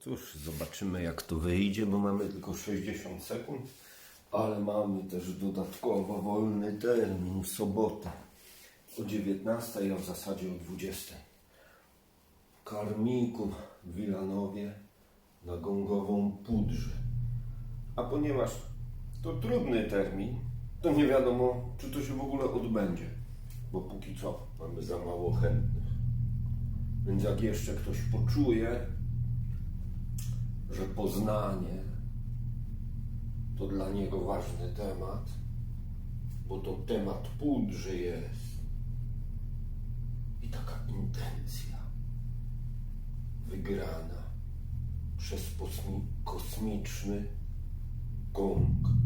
cóż, zobaczymy jak to wyjdzie, bo mamy tylko 60 sekund, ale mamy też dodatkowo wolny termin w sobotę o 19, a w zasadzie o 20. Karmiku w Wilanowie na gongową pudrze. A ponieważ to trudny termin, to nie wiadomo, czy to się w ogóle odbędzie, bo póki co mamy za mało chętnych. Więc jak jeszcze ktoś poczuje, że Poznanie to dla niego ważny temat, bo to temat pudrzy jest i taka intencja wygrana przez kosmiczny gong.